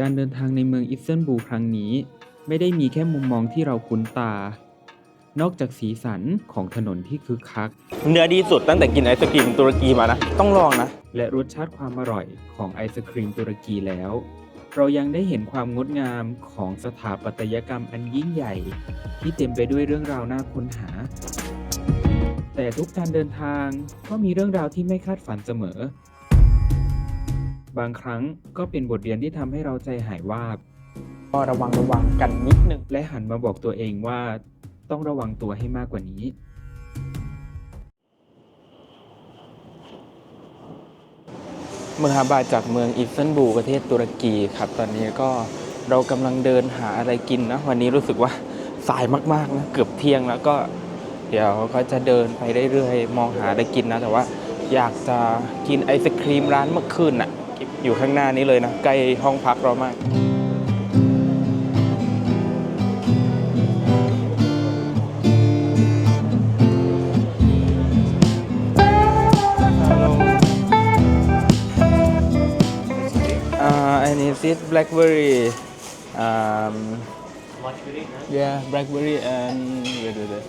การเดินทางในเมืองอิสเซนบูลครั้งนี้ ไม่ได้มีแค่มุมมองที่เราคุ้นตา นอกจากสีสันของถนนที่คึกคัก เนื้อดีสุดตั้งแต่กินไอศกรีมตุรกีมานะ ต้องลองนะ และรสชาติความอร่อยของไอศครีมตุรกีแล้ว เรายังได้เห็นความงดงามของสถาปัตยกรรมอันยิ่งใหญ่ ที่เต็มไปด้วยเรื่องราวน่าค้นหา แต่ทุกการเดินทางก็มีเรื่องราวที่ไม่คาดฝันเสมอ บางครั้งก็เป็นบทเรียนที่ทำให้เราใจหายวาบ ก็ระวังระวังกันนิดนึง และหันมาบอกตัวเองว่าต้องระวังตัวให้มากกว่านี้ เมืองฮาบาจากเมืองอิสตันบูลประเทศตุรกีครับ ตอนนี้ก็เรากำลังเดินหาอะไรกินนะ วันนี้รู้สึกว่าสายมากๆนะเกือบเที่ยงแล้วก็ เดี๋ยวก็จะเดินไปเรื่อยๆมองหาอะไรกินนะ แต่ว่าอยากจะกินไอศครีมร้านเมื่อคืนน่ะ อยู่ข้างหน้านี้เลยนะ ใกล้ห้องพักเรามาก Uh, and is it blackberry? Um, yeah, blackberry and wait, wait, wait.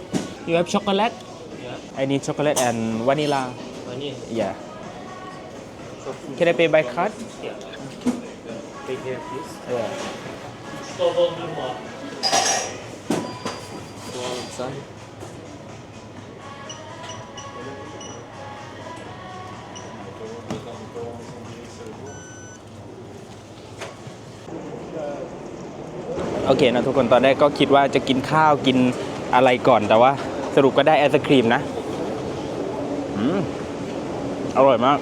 You have chocolate? Yeah. I need chocolate and vanilla. Vanilla. Yeah. Can I pay by card? Yeah. Take here, please. Yeah. Go outside. โอเคนะทุกคนตอนแรกก็คิดว่าจะกินข้าวกินอะไรก่อนแต่ว่าสรุปก็ได้ไอศครีมนะ อืม อร่อยมาก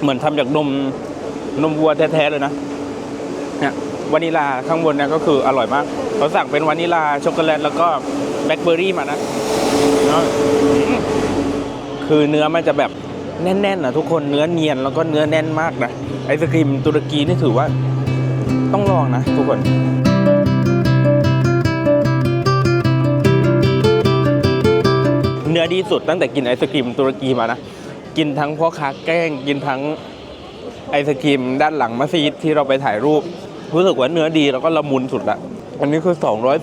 เหมือนทำจากนมนมวัวแท้ๆเลยนะเนี่ยวานิลาข้างบนเนี่ยก็คืออร่อยมากเขาสั่งเป็นวานิลาช็อกโกแลตแล้วก็แบล็คเบอร์รี่มานะเนอะคือเนื้อมันจะแบบแน่นๆนะทุกคนเนื้อเนียนแล้วก็เนื้อแน่นมากนะไอศครีมตุรกีนี่ถือว่าต้องลองนะทุกคนเนื้อดีสุดตั้งแต่กินไอศกรีมตุรกีมานะ กินทั้งพ่อค้าแกล้ง กินทั้งไอศกรีมด้านหลังมัสยิดที่เราไปถ่ายรูป รู้สึกว่าเนื้อดีแล้วก็ละมุนสุดละ อันนี้คือ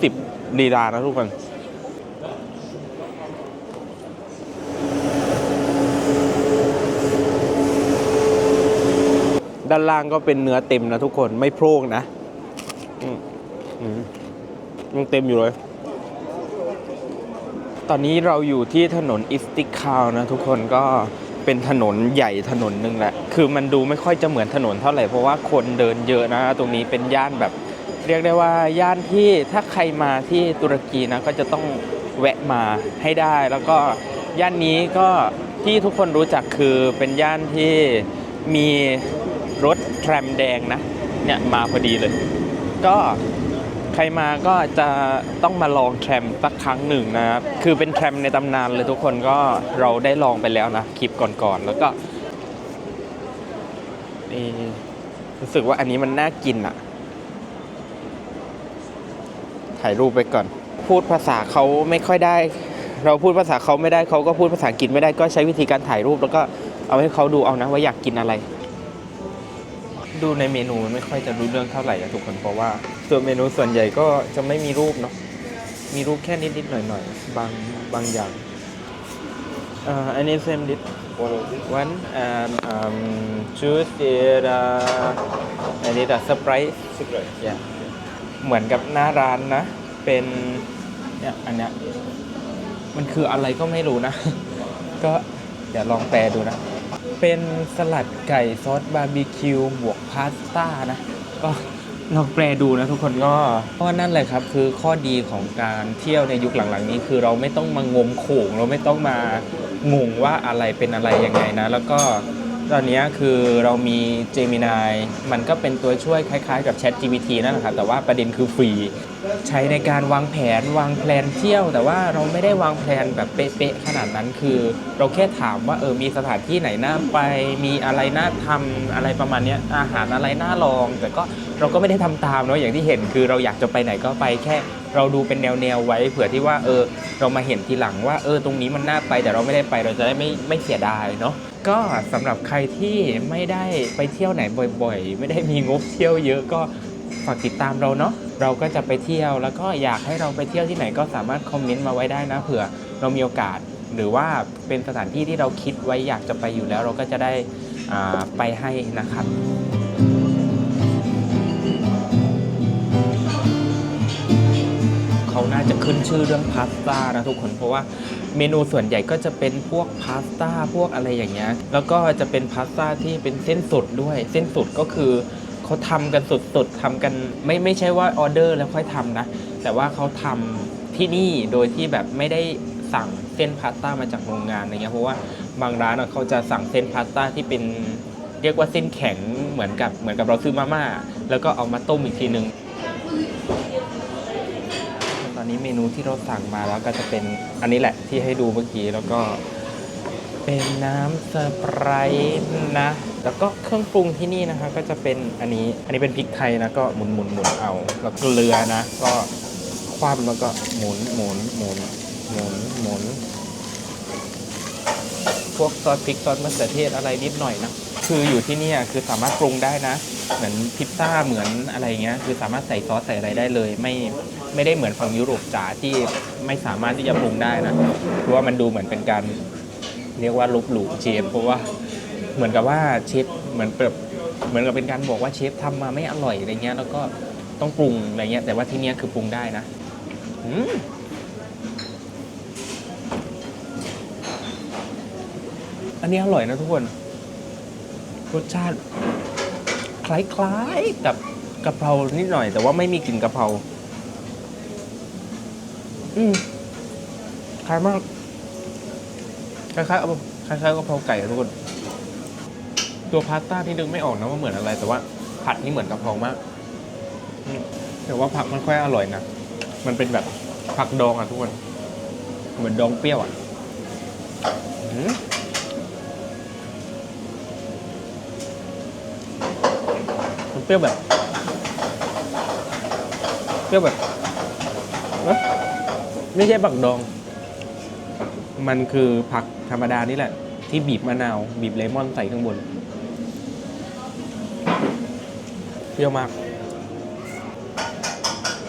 210ดีดานะทุกคนด้านล่างก็เป็นเนื้อเต็มนะทุกคนไม่โพร่งนะอืมอืมยังเต็มอยู่เลย ตอนนี้เราอยู่ที่ถนนอิสติคาวนะทุกคนก็ เป็นถนนใหญ่ถนนหนึ่งแหละ คือมันดูไม่ค่อยจะเหมือนถนนเท่าไหร่เพราะว่าคนเดินเยอะนะ ตรงนี้เป็นย่านแบบ เรียกได้ว่าย่านที่ถ้าใครมาที่ตุรกีนะก็จะต้องแวะมาให้ได้ แล้วก็ย่านนี้ก็ที่ทุกคนรู้จักคือเป็นย่านที่มีรถแทรมแดงนะเนี่ยมาพอดีเลย ก็ ใครมาก็จะต้องมาลองแทรมสักครั้งหนึ่งนะครับ คือเป็นแทรมในตำนานเลยทุกคนก็เราได้ลองไปแล้วนะ คลิปก่อนๆ แล้วก็นี่รู้สึกว่าอันนี้มันน่ากินอะถ่ายรูปไปก่อน พูดภาษาเขาไม่ค่อยได้ เราพูดภาษาเขาไม่ได้เขาก็พูดภาษาอังกฤษไม่ได้ก็ใช้วิธีการถ่ายรูปแล้วก็เอาให้เขาดูเอานะว่าอยากกินอะไร ดูในเมนูมันไม่ค่อยจะรู้เรื่องเท่าไหร่อะทุกคนเพราะว่าส่วนเมนูส่วนใหญ่ก็จะไม่มีรูปเนาะมีรูปแค่นิดๆหน่อยๆบางบางอย่างอ่ออันนี้เซมดิ What is it? one and um choose it uh อันนี้แต่ surprise Surprise. เนี่ยเหมือนกับหน้าร้านนะ เป็นเนี่ยอันเนี้ยมันคืออะไรก็ไม่รู้นะ ก็เดี๋ยวลองแปลดูนะ เป็นสลัดไก่ซอสบาร์บีคิวบวกพาสต้านะ ก็ลองแปลดูนะทุกคนก็เพราะนั่นแหละครับ คือข้อดีของการเที่ยวในยุคหลังๆ นี้ คือเราไม่ต้องมางมโขงเราไม่ต้องมางงว่าอะไรเป็นอะไรยังไงนะ แล้วก็ ตอนนี้คือเรามี Gemini มันก็เป็นตัวช่วยคล้ายๆกับ Chat GPT นั่นแหละครับ แต่ว่าประเด็นคือฟรี ใช้ในการวางแผนวางแผนเที่ยว แต่ว่าเราไม่ได้วางแผนแบบเป๊ะๆขนาดนั้นคือ เราแค่ถามว่าเออมีสถานที่ไหนน่าไป มีอะไรน่าทำอะไรประมาณนี้อาหารอะไรน่าลอง แต่ก็เราก็ไม่ได้ทำตามเนาะอย่างที่เห็นคือเราอยากจะไปไหนก็ไปแค่เราดูเป็นแนวๆไว้เผื่อที่ว่าเออเรามาเห็นทีหลังว่าเออตรงนี้มันน่าไปแต่เราไม่ได้ไปเราจะได้ไม่ไม่เสียดายเนาะ ก็สำหรับใครที่ไม่ได้ไปเที่ยวไหนบ่อยๆ ไม่ได้มีงบเที่ยวเยอะก็ฝากติดตามเราเนาะเราก็จะไปเที่ยวแล้วก็อยากให้เราไปเที่ยวที่ไหนก็สามารถคอมเมนต์มาไว้ได้นะเผื่อเรามีโอกาส หรือว่าเป็นสถานที่ที่เราคิดไว้อยากจะไปอยู่แล้ว เราก็จะได้อ่าไปให้นะครับเขาน่าจะขึ้นชื่อเรื่องพาสต้านะทุกคนเพราะว่า เมนูส่วนใหญ่ก็จะเป็นพวกพาสต้าพวกอะไรอย่างเงี้ยแล้วก็จะเป็นพาสต้าที่เป็นเส้นสดด้วย เส้นสดก็คือเขาทำกันสดๆทำกันไม่ไม่ใช่ว่าออเดอร์แล้วค่อยทำนะ แต่ว่าเขาทำที่นี่โดยที่แบบไม่ได้สั่งเส้นพาสต้ามาจากโรงงานอะไรเงี้ยเพราะว่าบางร้านเขาจะสั่งเส้นพาสต้าที่เป็นเรียกว่าเส้นแข็งเหมือนกับเหมือนกับเราซื้อมาม่าแล้วก็เอามาต้มอีกทีนึง ตอ นูที่เราสั่งมาแล้วก็จะเป็นอันนี้แหละที่ให้ดูเมื่อกี้แล้วก็เป็นน้ำสไปรท์นะ แล้วก็เครื่องปรุงที่นี่นะคะ ก็จะเป็นอันนี้ อันนี้เป็นพริกไทยนะก็หมุนหมุนหมุนเอา แล้วเกลือนะ ก็คว่ำแล้วก็หมุนหมุนหมุนหมุนหมุน พวกซอสพริกซอสมะเขือเทศอะไรนิดหน่อยนะคืออยู่ที่นี่คือสามารถปรุงได้นะ เหมือนพิซซ่าเหมือนอะไรเงี้ยคือสามารถใส่ซอสใส่อะไรได้เลย ไม่ไม่ได้เหมือนฝั่งยุโรปจ๋าที่ไม่สามารถที่จะปรุงได้นะเพราะว่ามันดูเหมือนเป็นการเรียกว่าลบหลู่เชฟเพราะว่าเหมือนกับว่าเชฟเหมือนแบบเหมือนกับเป็นการบอกว่าเชฟทำมาไม่อร่อยอะไรเงี้ยแล้วก็ต้องปรุงอะไรเงี้ยแต่ว่าที่นี่คือปรุงได้นะอืม อันนี้อร่อยนะทุกคน รสชาติ คล้ายๆกับกะเพรานิดหน่อย แต่ว่าไม่มีกลิ่นกะเพรา อืมคล้ายมาก คล้ายๆเอาคล้ายๆกะเพราไก่ทุกคน ตัวพาสต้าที่นึกไม่ออกนะว่าเหมือนอะไร แต่ว่าผัดนี่เหมือนกะเพรามาก แต่ว่าผักมันค่อยอร่อยนะ มันเป็นแบบผักดองอะทุกคน เหมือนดองเปรี้ยวอะ เปรี้ยวแบบเปรี้ยวแบบเอ๊ะไม่ใช่ผักดอง มันคือผักธรรมดานี่แหละ ที่บีบมะนาว บีบเลมอนใส่ข้างบนเปรี้ยวมาก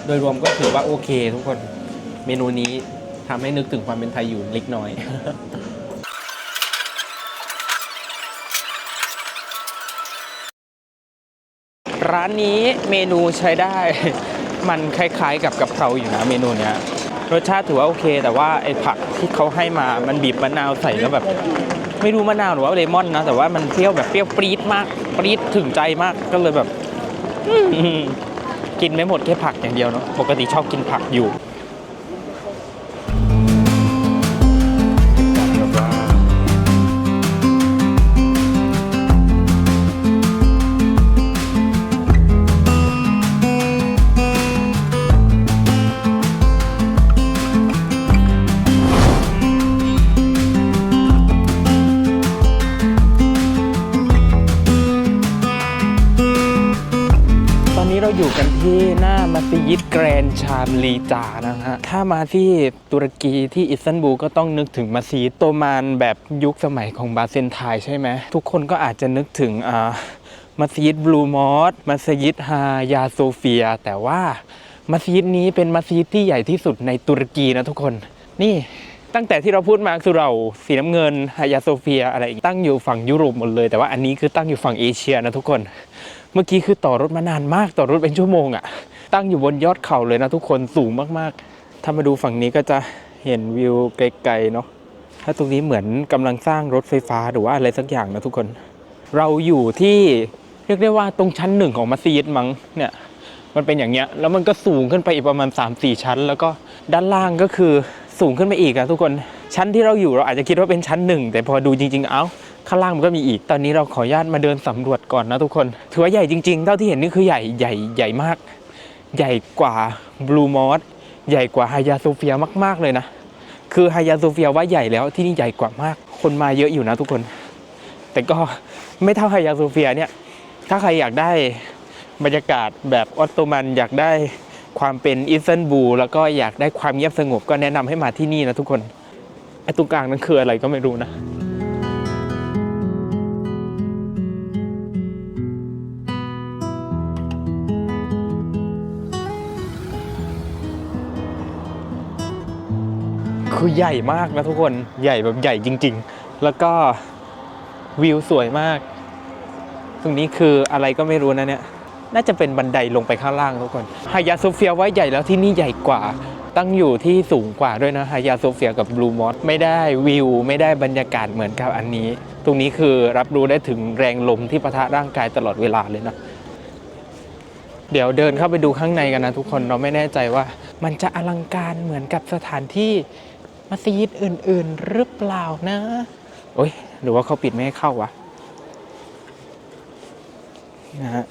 โดยรวมก็ถือว่าโอเคทุกคน เมนูนี้ทำให้นึกถึงความเป็นไทยอยู่เล็กน้อย ร้านนี้เมนูใช้ได้ มันคล้ายๆกับกะเพราอยู่นะเมนูเนี้ยรสชาติถือว่าโอเค แต่ว่าไอ้ผักที่เขาให้มามันบีบมะนาวใส่แล้วแบบ ไม่รู้มะนาวหรือว่าเลมอนนะ แต่ว่ามันเปรี้ยวแบบเปรี้ยวปรี๊ดมาก ปรี๊ดถึงใจมากก็เลยแบบกินไม่หมดแค่ผักอย่างเดียวเนาะปกติชอบกินผักอยู่ ยิดแกรนชามลีจานะฮะ ถ้ามาที่ตุรกีที่อิสตันบูลก็ต้องนึกถึงมัสยิดโตมานแบบยุคสมัยของบาเซนไทน์ใช่ไหม ทุกคนก็อาจจะนึกถึงอ่ามัสยิดบลูมอสมัสยิดฮายาโซเฟีย แต่ว่ามัสยิดนี้เป็นมัสยิดที่ใหญ่ที่สุดในตุรกีนะทุกคน นี่ตั้งแต่ที่เราพูดมาคือเราสีน้ำเงินฮายาโซเฟียอะไรตั้งอยู่ฝั่งยุโรปหมดเลย แต่ว่าอันนี้คือตั้งอยู่ฝั่งเอเชียนะทุกคน เมื่อกี้คือต่อรถมานานมากต่อรถเป็นชั่วโมงอะ่ะ ตั้งอยู่บนยอดเขาเลยนะทุกคนสูงมากๆ ถ้ามาดูฝั่งนี้ก็จะเห็นวิวไกลๆเนาะถ้าตรงนี้เหมือนกำลังสร้างรถไฟฟ้าหรือว่าอะไรสักอย่างนะทุกคน เราอยู่ที่เรียกได้ว่าตรงชั้นหนึ่งของมัสยิดมั้งเนี่ยมันเป็นอย่างเงี้ยแล้วมันก็สูงขึ้นไปอีกประมาณ 3-4 ชั้น แล้วก็ด้านล่างก็คือสูงขึ้นไปอีกอะทุกคนชั้นที่เราอยู่เราอาจจะคิดว่าเป็นชั้นหนึ่งแต่พอดูจริง ๆ เอ้าข้างล่างมันก็มีอีก ตอนนี้เราขออนุญาตมาเดินสำรวจก่อนนะทุกคน ถือว่าใหญ่จริง ๆ เท่าที่เห็นนี่คือใหญ่ใหญ่ใหญ่มาก ใหญ่กว่าบลูมอสใหญ่กว่าฮายาโซเฟียมากๆเลยนะ คือฮายาโซเฟียว่าใหญ่แล้วที่นี่ใหญ่กว่ามาก คนมาเยอะอยู่นะทุกคน แต่ก็ไม่เท่าฮายาโซเฟียเนี่ย ถ้าใครอยากได้บรรยากาศแบบออตโตมันอยากได้ความเป็นอิสตันบูลแล้วก็อยากได้ความเงียบสงบก็แนะนำให้มาที่นี่นะทุกคนไอ้ตรงกลางนั้นคืออะไรก็ไม่รู้นะ คือใหญ่มากนะทุกคนใหญ่แบบใหญ่จริง ๆ แล้วก็วิวสวยมาก ตรงนี้คืออะไรก็ไม่รู้นะเนี่ย น่าจะเป็นบันไดลงไปข้างล่างทุกคนฮายาโซเฟียว่าใหญ่แล้วที่นี่ใหญ่กว่า ตั้งอยู่ที่สูงกว่าด้วยนะฮายาโซเฟียกับบลูมอสไม่ได้วิว ไม่ได้บรรยากาศเหมือนกับอันนี้ ตรงนี้คือรับรู้ได้ถึงแรงลมที่ปะทะร่างกายตลอดเวลาเลยนะเดี๋ยวเดินเข้าไปดูข้างในกันนะทุกคนเราไม่แน่ใจว่า มันจะอลังการเหมือนกับสถานที่ มัสยิดอื่น ๆ หรือเปล่านะ โอ้ยหรือว่าเขาปิดไม่ให้เข้าวะนะฮะ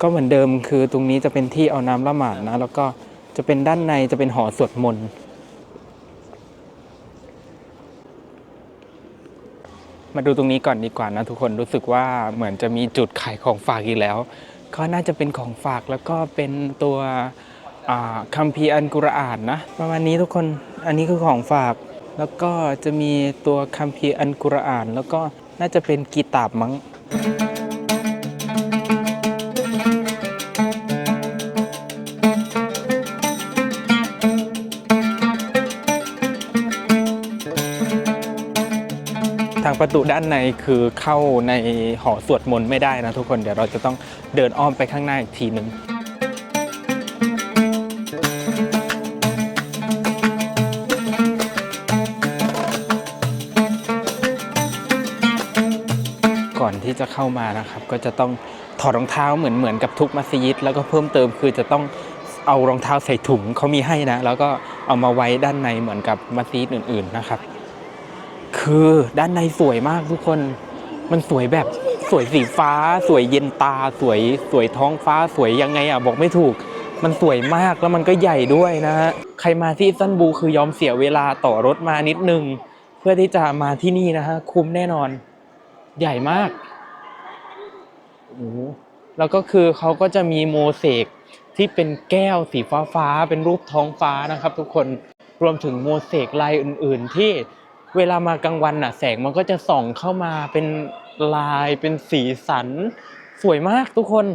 ก็เหมือนเดิมคือตรงนี้จะเป็นที่เอาน้ำละหมาดนะ แล้วก็จะเป็นด้านในจะเป็นหอสวดมนต์มาดูตรงนี้ก่อนดีกว่านะทุกคนรู้สึกว่าเหมือนจะมีจุดขายของฝากอีกแล้ว ก็น่าจะเป็นของฝากแล้วก็เป็นตัวคัมภีร์อันกุรอานนะ ประมาณนี้ทุกคน อันนี้คือของฝาก แล้วก็จะมีตัวคัมภีร์อันกุรอาน แล้วก็น่าจะเป็นกีตาบมั้งทางประตูด้านในคือเข้าในหอสวดมนต์ไม่ได้นะทุกคนเดี๋ยวเราจะต้องเดินอ้อมไปข้างหน้าอีกทีหนึ่ง จะเข้ามานะครับ ก็จะต้องถอดรองเท้าเหมือนเหมือนกับทุกมัสยิด แล้วก็เพิ่มเติมคือจะต้องเอารองเท้าใส่ถุงเขามีให้นะ แล้วก็เอามาไว้ด้านในเหมือนกับมัสยิดอื่น ๆนะครับ คือด้านในสวยมากทุกคนมันสวยแบบสวยสีฟ้า สวยเย็นตา สวยสวยท้องฟ้าสวยยังไงอะบอกไม่ถูก มันสวยมากแล้วมันก็ใหญ่ด้วยนะฮะใครมาที่อิสตันบูลคือยอมเสียเวลาต่อรถมานิดนึง เพื่อที่จะมาที่นี่นะฮะคุ้มแน่นอน ใหญ่มาก โอ้แล้วก็คือเขาก็จะมีโมเสกที่เป็นแก้วสีฟ้าฟ้าเป็นรูปท้องฟ้านะครับ ทุกคนรวมถึงโมเสกลายอื่น ๆ ที่เวลามากลางวันน่ะแสงมันก็จะส่องเข้ามาเป็นลายเป็นสีสัน สวยมากทุกคน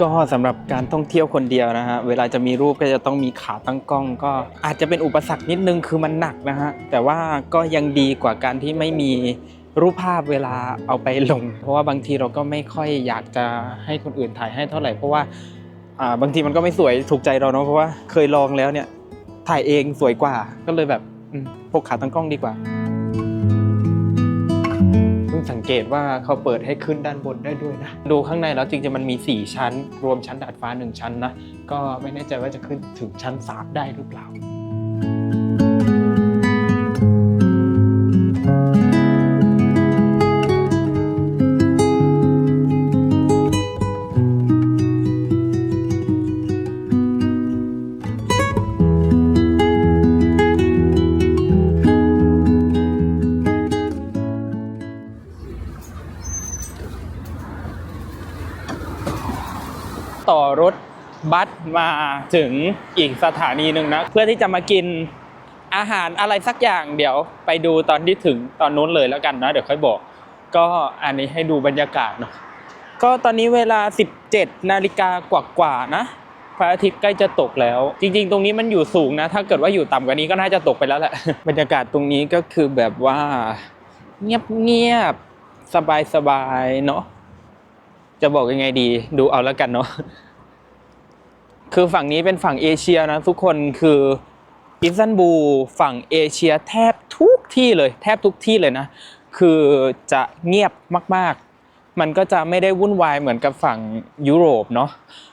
ก็สำหรับการท่องเที่ยวคนเดียวนะฮะเวลาจะมีรูปก็จะต้องมีขาตั้งกล้อง ก็อาจจะเป็นอุปสรรคนิดนึงคือมันหนักนะฮะแต่ว่าก็ยังดีกว่าการที่ไม่มีรูปภาพเวลาเอาไปลง เพราะว่าบางทีเราก็ไม่ค่อยอยากจะให้คนอื่นถ่ายให้เท่าไหร่ เพราะว่าบางทีมันก็ไม่สวยถูกใจเราเนาะเพราะว่าเคยลองแล้วเนี่ยถ่ายเองสวยกว่าก็เลยแบบพกขาตั้งกล้องดีกว่า เกตว่าเขาเปิดให้ขึ้นด้านบนได้ด้วยนะ ดูข้างในแล้วจริงๆมันมี 4 ชั้น รวมชั้นดาดฟ้า 1 ชั้นนะ ก็ไม่แน่ใจว่าจะขึ้นถึงชั้น 3 ได้หรือเปล่า มาถึงอีกสถานีหนึ่งนะ เพื่อที่จะมากินอาหารอะไรสักอย่างเดี๋ยวไปดูตอนที่ถึงตอนนู้นเลยแล้วกันนะเดี๋ยวค่อยบอก ก็อันนี้ให้ดูบรรยากาศเนาะก็ตอนนี้เวลา 17 นาฬิกากว่าๆนะพระอาทิตย์ใกล้จะตกแล้ว จริง ๆ ตรงนี้มันอยู่สูงนะ ถ้าเกิดว่าอยู่ต่ำกว่านี้ก็น่าจะตกไปแล้วแหละบรรยากาศตรงนี้ก็คือแบบว่า เงียบๆสบายๆเนาะจะบอกยังไงดี ดูเอาแล้วกันเนาะ คือฝั่งนี้เป็นฝั่งเอเชียนะทุกคนคืออิสตันบูลฝั่งเอเชียแทบทุกที่เลย แทบทุกที่เลยนะ คือจะเงียบมาก ๆ มันก็จะไม่ได้วุ่นวายเหมือนกับฝั่งยุโรปเนาะ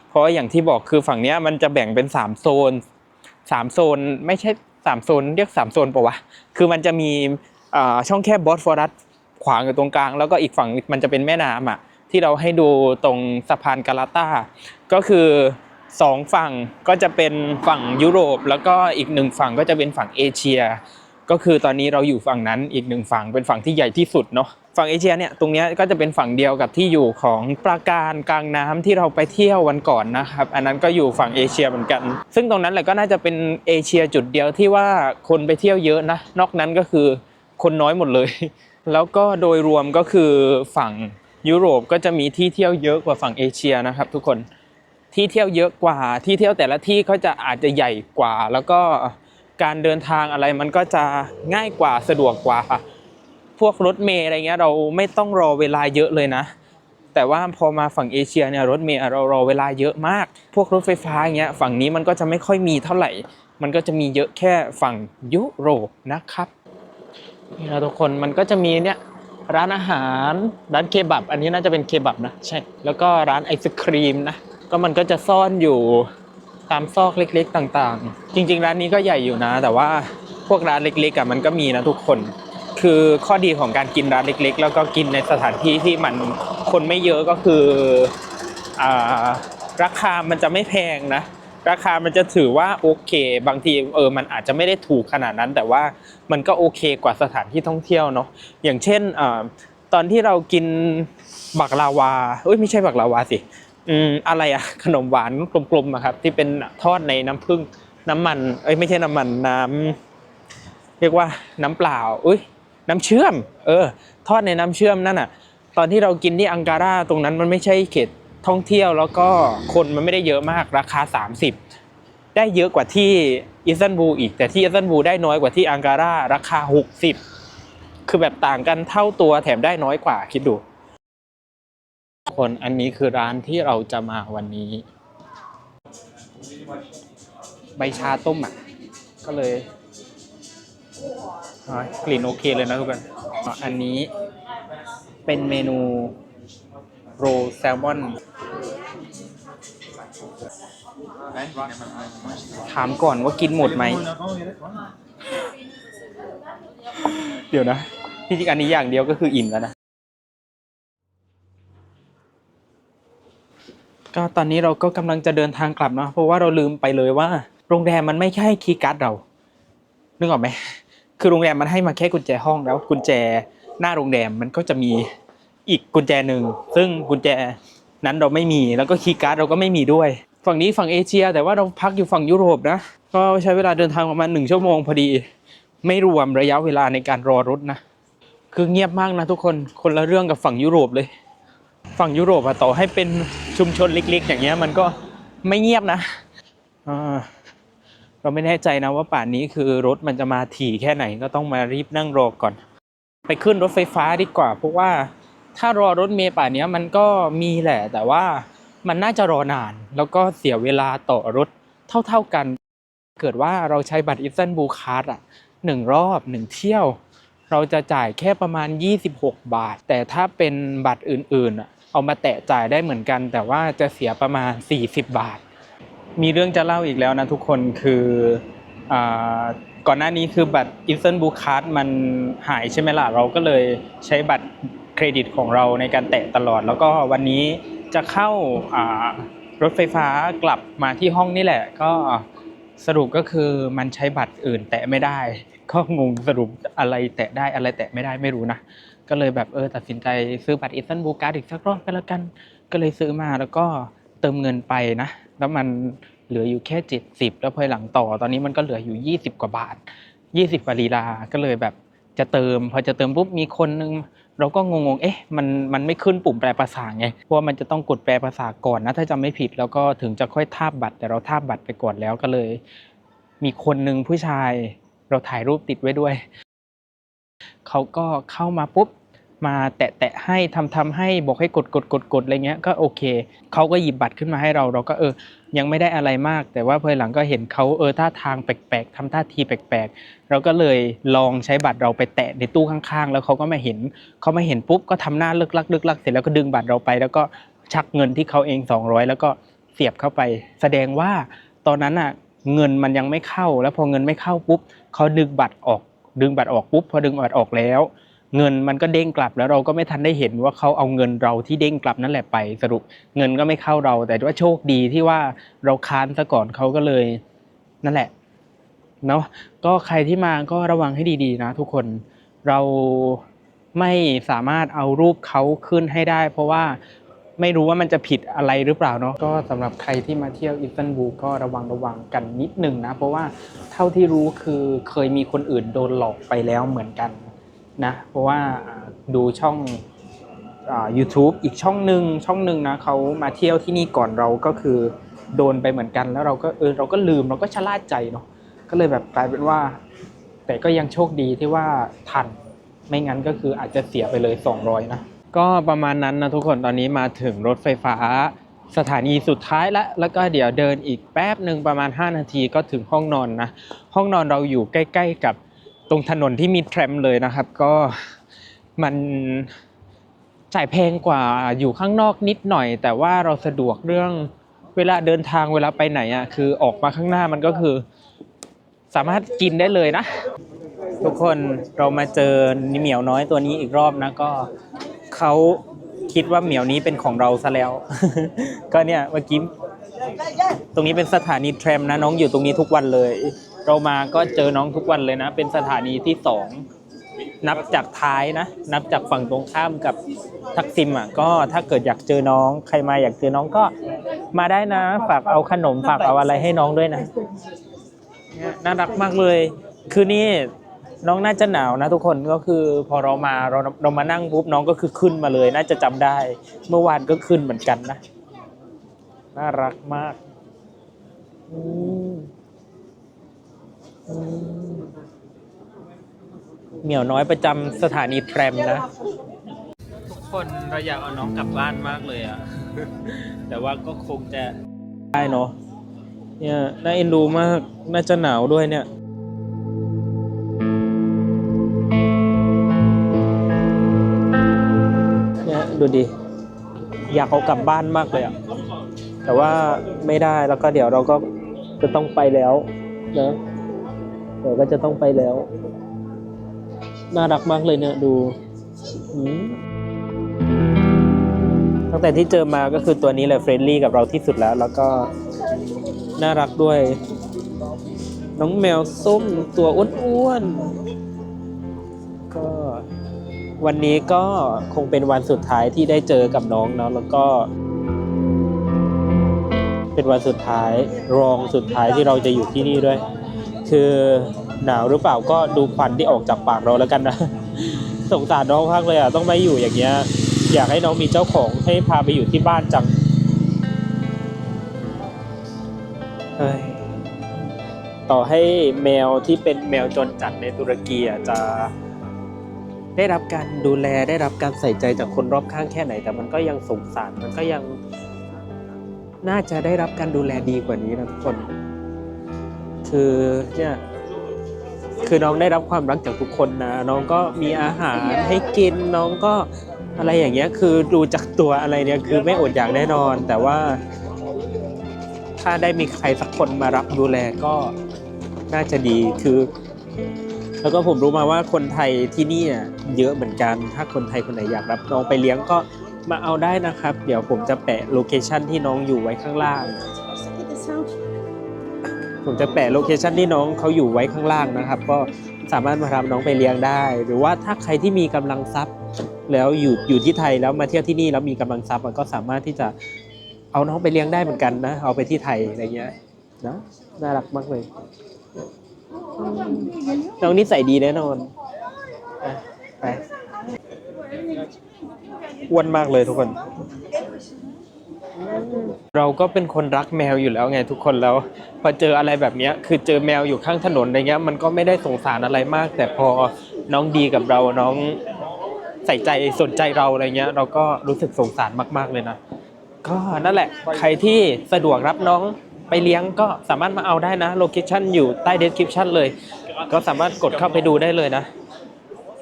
เพราะอย่างที่บอกคือฝั่งนี้มันจะแบ่งเป็นสามโซนสามโซนไม่ใช่สามโซน เรียกสามโซนปะวะ คือมันจะมีช่องแคบบอสฟอรัสขวางอยู่ตรงกลาง แล้วก็อีกฝั่งมันจะเป็นแม่น้ำอะที่เราให้ดูตรงสะพานกาลาตาก็คือ สองฝั่งก็จะเป็นฝั่งยุโรป แล้วก็อีกหนึ่งฝั่งก็จะเป็นฝั่งเอเชีย ก็คือตอนนี้เราอยู่ฝั่งนั้นอีกหนึ่งฝั่งเป็นฝั่งที่ใหญ่ที่สุดเนาะฝั่งเอเชียเนี่ยตรงนี้ก็จะเป็นฝั่งเดียวกับที่อยู่ของปราการกลางน้ำที่เราไปเที่ยววันก่อนนะครับอันนั้นก็อยู่ฝั่งเอเชียเหมือนกัน ซึ่งตรงนั้นแหละก็น่าจะเป็นเอเชียจุดเดียวที่ว่าคนไปเที่ยวเยอะนะนอกนั้นก็คือคนน้อยหมดเลย แล้วก็โดยรวมก็คือฝั่งยุโรปก็จะมีที่เที่ยวเยอะกว่าฝั่งเอเชียนะครับทุกคน ที่เที่ยวเยอะกว่าที่เที่ยวแต่ละที่ก็จะอาจจะใหญ่กว่า แล้วก็การเดินทางอะไรมันก็จะง่ายกว่าสะดวกกว่า พวกรถเมล์อะไรเงี้ยเราไม่ต้องรอเวลาเยอะเลยนะ แต่ว่าพอมาฝั่งเอเชียเนี่ยรถเมล์เรารอเวลาเยอะมาก พวกรถไฟฟ้าอย่างเงี้ยฝั่งนี้มันก็จะไม่ค่อยมีเท่าไหร่ มันก็จะมีเยอะแค่ฝั่งยุโรปนะครับนี่นะทุกคนมันก็จะมีเนี่ยร้านอาหารร้านเคบับ อันนี้น่าจะเป็นเคบับนะใช่แล้วก็ร้านไอศครีมนะ ก็มันก็จะซ่อนอยู่ตามซอกเล็กๆต่างๆ จริง ๆ ร้านนี้ก็ใหญ่อยู่นะ แต่ว่าพวกร้านเล็กๆอะมันก็มีนะทุกคน คือข้อดีของการกินร้านเล็ก ๆ แล้วก็กินในสถานที่ที่มันคนไม่เยอะก็คืออ่าราคามันจะไม่แพงนะ ราคามันจะถือว่าโอเค บางทีเออมันอาจจะไม่ได้ถูกขนาดนั้น แต่ว่ามันก็โอเคกว่าสถานที่ท่องเที่ยวเนาะอย่างเช่นอาตอนที่เรากินบักลาวาเอ้ยไม่ใช่บักลาวาสิ อืมอะไรอะขนมหวานกลมๆอะครับ ที่เป็นทอดในน้ำผึ้งน้ำมัน เอ้ยไม่ใช่น้ำมันน้ำเรียกว่าน้ำเปล่าอุ้ยน้ำเชื่อม เออ ทอดในน้ำเชื่อมนั่นอะตอนที่เรากินที่อังการาตรงนั้นมันไม่ใช่เขตท่องเที่ยวแล้วก็คนมันไม่ได้เยอะมากราคา 30 ได้เยอะกว่าที่อิสตันบูลอีก แต่ที่อิสตันบูลได้น้อยกว่าที่อังการาราคา 60 คือแบบต่างกันเท่าตัวแถมได้น้อยกว่าคิดดู คนอันนี้คือร้านที่เราจะมาวันนี้ ใบชาต้มอะ ก็เลยกลิ่นโอเคเลยนะทุกคนอันนี้เป็นเมนูโรลแซลมอนถามก่อนว่ากินหมดไหม เดี๋ยวนะที่จริงอันนี้อย่างเดียวก็คืออิ่มแล้วนะ ก็ตอนนี้เราก็กำลังจะเดินทางกลับเนาะเพราะว่าเราลืมไปเลยว่า โรงแรมมันไม่ใช่คีย์การ์ดเรานึกออกไหมคือโรงแรมมันให้มาแค่กุญแจห้องแล้วกุญแจหน้าโรงแรมมันก็จะมีอีกกุญแจหนึ่งซึ่งกุญแจนั้นเราไม่มีแล้วก็คีย์การ์ดเราก็ไม่มีด้วย ฝั่งนี้ฝั่งเอเชีย แต่ว่าเราพักอยู่ฝั่งยุโรปนะก็ใช้เวลาเดินทางประมาณหนึ่งชั่วโมงพอดี ไม่รวมระยะเวลาในการรอรถนะคือเงียบมากนะทุกคนคนละเรื่องกับฝั่งยุโรปเลย ฝั่งยุโรปอะต่อให้เป็นชุมชนเล็ก ๆ อย่างเงี้ยมันก็ไม่เงียบนะเราไม่แน่ใจนะว่าป่านนี้คือรถมันจะมาถี่แค่ไหนก็ต้องมารีบนั่งรอก่อน ไปขึ้นรถไฟฟ้าดีกว่า เพราะว่าถ้ารอรถเมล์ป่านนี้มันก็มีแหละ แต่ว่ามันน่าจะรอนาน แล้วก็เสียเวลาต่อรถเท่า ๆกัน เกิดว่าเราใช้บัตรอิสตันบูลคาร์ดอะหนึ่งรอบหนึ่งเที่ยว เราจะจ่ายแค่ประมาณ 26 บาท แต่ถ้าเป็นบัตรอื่นๆอะ เอามาแตะจ่ายได้เหมือนกัน แต่ว่าจะเสียประมาณ 40 บาท มีเรื่องจะเล่าอีกแล้วนะทุกคนคืออก่อนหน้านี้คือบัตร Instant Blue Card มันหายใช่ไหมล่ะ เราก็เลยใช้บัตรเครดิตของเราในการแตะตลอด แล้วก็วันนี้จะเข้ารถไฟฟ้ากลับมาที่ห้องนี่แหละ ก็สรุปก็คือมันใช้บัตรอื่นแตะไม่ได้ ก็งงสรุปอะไรแตะได้อะไรแตะไม่ได้ไม่รู้นะ ก็เลยแบบเออตัดสินใจซื้อบัตร Instant Blue Card อีกสักรอบไปแล้วกัน ก็เลยซื้อมาแล้วก็เติมเงินไปนะ แล้วมันเหลืออยู่แค่70แล้วพอหลังต่อตอนนี้มันก็เหลืออยู่20กว่าบาท20กว่าลีลา ก็เลยแบบจะเติม พอจะเติมปุ๊บมีคนนึงเราก็งงๆ เอ๊ะ มัน มันไม่ขึ้นปุ่มแปลภาษาไง เพราะมันจะต้องกดแปลภาษาก่อนนะ ถ้าจำไม่ผิด แล้วก็ถึงจะค่อยทาบบัตร แต่เราทาบบัตรไปก่อนแล้วก็เลย มีคนหนึ่งผู้ชาย เราถ่ายรูปติดไว้ด้วย เขาก็เข้ามาปุ๊บ มาแตะแตะให้ ทำทำให้ บอกให้กดกดกดกดอะไรเงี้ย ก็โอเค เขาก็หยิบบัตรขึ้นมาให้เรา เราก็ เออ ยังไม่ได้อะไรมาก แต่ว่าภายหลังก็เห็นเขา เออ ท่าทางแปลก ๆ ทำท่าทีแปลก ๆ เราก็เลยลองใช้บัตรเราไปแตะในตู้ข้าง ๆ แล้วเขาก็มาเห็น เขามาเห็นปุ๊บ ก็ทำหน้าเลิกลักเลิกลักเสร็จแล้วก็ดึงบัตรเราไป แล้วก็ชักเงินที่เขาเอง 200 แล้วก็เสียบเข้าไป แสดงว่าตอนนั้นอะ เงินมันยังไม่เข้า แล้วพอเงินไม่เข้าปุ๊บ เขาดึงบัตรออก ดึงบัตรออกปุ๊บพอดึงบัตรออกแล้ว เงินมันก็เด้งกลับแล้วเราก็ไม่ทันได้เห็นว่าเขาเอาเงินเราที่เด้งกลับนั่นแหละไป สรุปเงินก็ไม่เข้าเรา แต่ว่าโชคดีที่ว่าเราค้านซะก่อนเขาก็เลย นั่นแหละเนาะก็ใครที่มาก็ระวังให้ดีๆนะ ทุกคนเราไม่สามารถเอารูปเขาขึ้นให้ได้ เพราะว่า ไม่รู้ว่ามันจะผิดอะไรหรือเปล่าเนาะก็สำหรับใครที่มาเที่ยวอิสตันบูลก็ระวังระวังกันนิดหนึ่งนะ เพราะว่าเท่าที่รู้คือเคยมีคนอื่นโดนหลอกไปแล้วเหมือนกันนะ เพราะว่าดูช่องอ่า YouTube อีกช่องหนึ่งช่องหนึ่งนะเขามาเที่ยวที่นี่ก่อนเราก็คือโดนไปเหมือนกันแล้วเราก็เออเราก็ลืมเราก็ชะล่าใจเนาะก็เลยแบบกลายเป็นว่า แต่ก็ยังโชคดีที่ว่าทันไม่งั้นก็คืออาจจะเสียไปเลย 200 นะ ก็ประมาณนั้นนะทุกคนตอนนี้มาถึงรถไฟฟ้าสถานีสุดท้ายแล้วแล้วก็เดี๋ยวเดินอีกแป๊บหนึ่งประมาณ 5 นาทีก็ถึงห้องนอนนะห้องนอนเราอยู่ใกล้ ๆ กับตรงถนนที่มีแทรมเลยนะครับ ก็มันจ่ายแพงกว่าอยู่ข้างนอกนิดหน่อย แต่ว่าเราสะดวกเรื่องเวลาเดินทางเวลาไปไหนอะคือออกมาข้างหน้ามันก็คือ สามารถกินได้เลยนะ ทุกคนเรามาเจอเหมียวน้อยตัวนี้อีกรอบนะก็ เขาคิดว่าเหมียวนี้เป็นของเราซะแล้ว ก็เนี่ยเมื่อกี้ตรงนี้เป็นสถานีแทรมนะน้องอยู่ตรงนี้ทุกวันเลย เรามาก็เจอน้องทุกวันเลยนะ เป็นสถานีที่สองนับจากท้ายนะ นับจากฝั่งตรงข้ามกับทักซิมอะก็ถ้าเกิดอยากเจอน้องใครมาอยากเจอน้องก็มาได้นะ ฝากเอาขนมฝากเอาอะไรให้น้องด้วยนะเนี่ยน่ารักมากเลย คือนี่ น้องน่าจะหนาวนะทุกคนก็คือพอเรามาเราเรามานั่งปุ๊บน้องก็คือขึ้นมาเลย น่าจะจำได้ เมื่อวานก็ขึ้นเหมือนกันนะ น่ารักมากอืมอืมเหมียวน้อยประจำสถานีแทรมนะทุกคนเราอยากเอาน้องกลับบ้านมากเลยอะแต่ว่าก็คงจะได้เนาะเนี่ยน่าเอ็นดูมากน่าจะหนาวด้วยเนี่ย ดูดิ อยากเอากลับบ้านมากเลยอะแต่ว่าไม่ได้แล้วก็เดี๋ยวเราก็จะต้องไปแล้วนะเดี๋ยวก็จะต้องไปแล้ว น่ารักมากเลยเนี่ยดูตั้งแต่ที่เจอมาก็คือตัวนี้แหละเฟรนลี่กับเราที่สุดแล้ว แล้วก็น่ารักด้วย น้องแมวส้มตัวอ้วนๆ วันนี้ก็คงเป็นวันสุดท้ายที่ได้เจอกับน้องเนาะแล้วก็ เป็นวันสุดท้ายรองสุดท้ายที่เราจะอยู่ที่นี่ด้วย คือหนาวหรือเปล่าก็ดูควันที่ออกจากปากเราแล้วกันนะ สงสารน้องมากเลยอะต้องมาอยู่อย่างเงี้ย อยากให้น้องมีเจ้าของให้พาไปอยู่ที่บ้านจังต่อให้แมวที่เป็นแมวจรจัดในตุรกีอะจะ ได้รับการดูแลได้รับการใส่ใจจากคนรอบข้างแค่ไหน แต่มันก็ยังสงสารมันก็ยังน่าจะได้รับการดูแลดีกว่านี้นะทุกคน คือเนี่ยคือน้องได้รับความรักจากทุกคนนะ น้องก็มีอาหารให้กินน้องก็อะไรอย่างเงี้ยคือดูจากตัวอะไรเนี่ยคือไม่อดอยากแน่นอน แต่ว่า ถ้าได้มีใครสักคนมารับดูแลก็น่าจะดีคือ แล้วก็ผมรู้มาว่าคนไทยที่นี่อะเยอะเหมือนกัน ถ้าคนไทยคนไหนอยากรับน้องไปเลี้ยงก็มาเอาได้นะครับ เดี๋ยวผมจะแปะโลเคชันที่น้องอยู่ไว้ข้างล่าง ผมจะแปะโลเคชันที่น้องเขาอยู่ไว้ข้างล่างนะครับ ก็สามารถมารับน้องไปเลี้ยงได้ หรือว่าถ้าใครที่มีกำลังทรัพย์ แล้วอยู่อยู่ที่ไทยแล้วมาเที่ยวที่นี่แล้วมีกำลังทรัพย์มันก็สามารถที่จะเอาน้องไปเลี้ยงได้เหมือนกันนะ เอาไปที่ไทยอะไรเงี้ยนะน่ารักมากเลย น้องนิสัยดีแน่นอนอะไปอ้วนมากเลยทุกคน เราก็เป็นคนรักแมวอยู่แล้วไงทุกคนแล้วพอเจออะไรแบบเนี้ย คือเจอแมวอยู่ข้างถนนอะไรเงี้ย มันก็ไม่ได้สงสารอะไรมาก แต่พอน้องดีกับเราน้องใส่ใจสนใจเราอะไรเงี้ย เราก็รู้สึกสงสารมาก ๆเลยนะก็นั่นแหละ ใครที่สะดวกรับน้อง ไปเลี้ยงก็สามารถมาเอาได้นะโลเคชั่นอยู่ใต้เดสคริปชันเลย ก็สามารถกดเข้าไปดูได้เลยนะ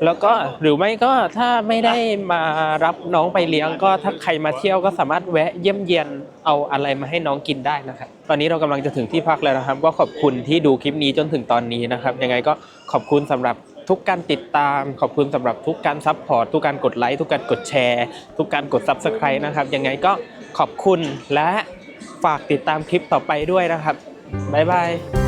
แล้วก็หรือไม่ก็ถ้าไม่ได้มารับน้องไปเลี้ยง ก็ถ้าใครมาเที่ยวก็สามารถแวะเยี่ยมเยียนเอาอะไรมาให้น้องกินได้นะครับ ตอนนี้เรากำลังจะถึงที่พักแล้วนะครับ ก็ขอบคุณที่ดูคลิปนี้จนถึงตอนนี้นะครับ ยังไงก็ขอบคุณสำหรับทุกการติดตามขอบคุณสำหรับทุกการซัพพอร์ตทุกการกดไลค์ทุกการกดแชร์ ทุกการกด Subscribe นะครับ ยังไงก็ขอบคุณและ ฝากติดตามคลิปต่อไปด้วยนะครับ บ๊ายบาย